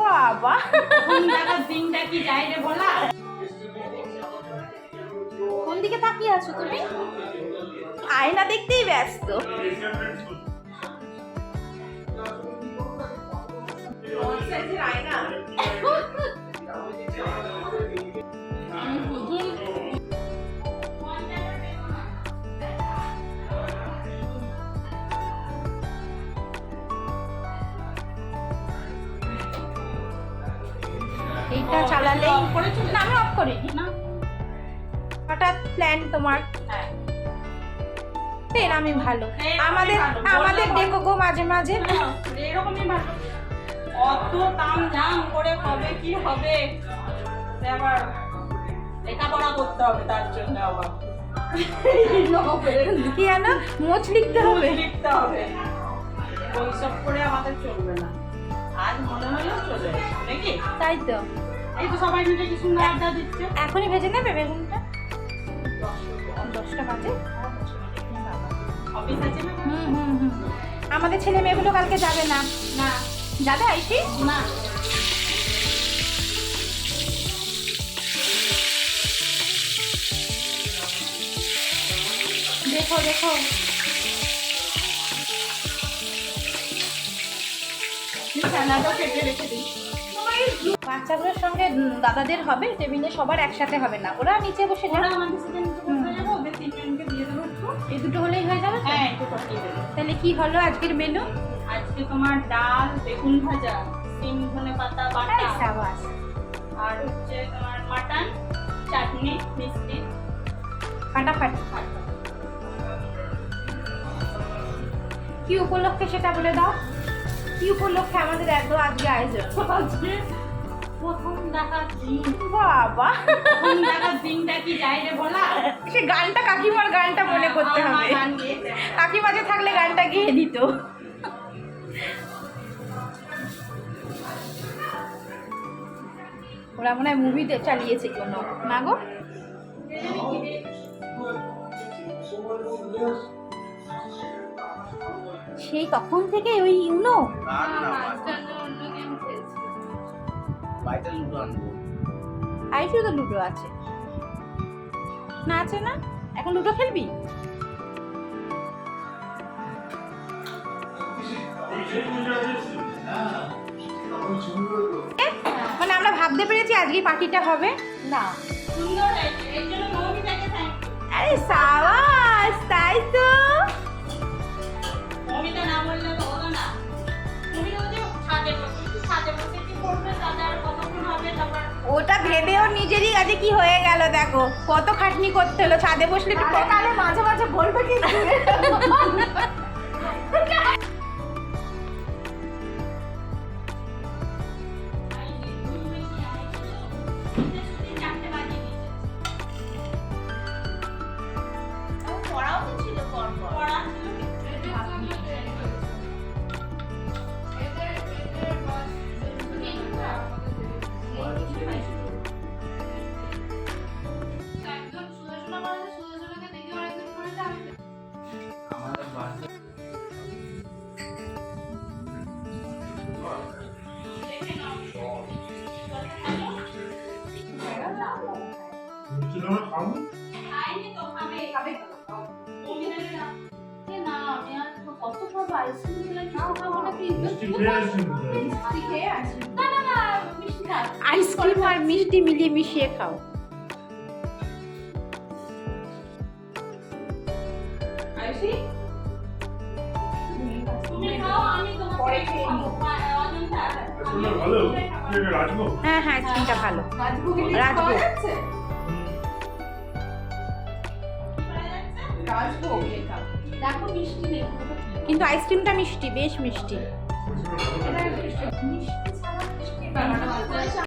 বাবা। দেখার দিনটা কি যাই রে বলা কোন দিকে তাকিয়ে আছো তুমি? আয়না দেখতেই ব্যস্ত। আয়না এইটা চালালে না আমি অফ করিনি না। হঠাৎ প্ল্যান তোমার। হ্যাঁ। এরমই ভালো। আমাদের আমাদের বললাম দেখো গো মাঝে মাঝে। হ্যাঁ, এরকমই ভালো। অত তাম জাম করে কবে কি হবে? আবার লেখাপড়া করতে হবে তার জন্য আবার। কি মোচ লিখতে হবে। লিখতে হবে। ওইসব করে আমাদের চলবে না। আজ মনে হলো চলে নাকি? তাই তো। এই তো সবাই মিলে কি সুন্দর আড্ডা দিচ্ছে। এখনই ভেজে নেবে বেগুনটা? দশটা বাজে। অফিস আছে না? হুম হুম হুম। আমাদের ছেলে মেয়েগুলো কালকে যাবে না। না। যাবে আইসি? না। দেখো দেখো। ছানাটা কেটে রেখে দিই বাচ্চাগুলোর সঙ্গে দাদাদের হবে টেবিলে সবার একসাথে হবে না। ওরা নিচে বসে ওরা যাবে আমাদের সাথে নিচে বসে যাব ওদের তিনজনকে দিয়ে দেবো একটু। এই দুটো হলেই হয়ে যাবে হ্যাঁ একটু পাঠিয়ে দেবো। তাহলে কি হলো আজকের মেনু আজকে তোমার ডাল বেগুন ভাজা সিম ধনে পাতা বাটা। সাবাস। আর হচ্ছে তোমার মাটন চাটনি মিষ্টি। ফাটাফাটি। কি উপলক্ষে সেটা বলে দাও? কি উপলক্ষে আমাদের এত আজকে আয়োজন? প্রথম দেখার বাবা। প্রথম দেখার দিনটা কি যাই রে বলা সে গানটা কাকিমার গানটা মনে করতে হবে। থাকলে গানটা গেয়ে দিত। ওরা মনে হয় মুভিতে চালিয়েছে কোনো। না গো? সেই তখন থেকে ওই ইউনো? আর লুডো তো লুডো আছে। না আছে না? এখন লুডো খেলবি? মানে আমরা ভাবতে পেরেছি আজকে পার্টিটা হবে। না। আরে সাবাস তাই তো। ওটা ভেবেও নিজেরই কাজে কি হয়ে গেল দেখো। কত খাটনি করতে হলো ছাদে বসলে একটু মাঝে মাঝে বলবে কি? খাইনি তো খাবে খাবে না আমি আর কত খাব? আইসক্রিম কিছু খাব? মিষ্টি খেয়ে আসি না না না মিষ্টি খা আইসক্রিম আর মিষ্টি মিলিয়ে মিশিয়ে খাও। আইসি হ্যাঁ হ্যাঁ আইসক্রিমটা ভালো। রাজভোগ রাজভোগ লেখা দেখো মিষ্টি নেই কিন্তু আইসক্রিমটা মিষ্টি বেশ মিষ্টি।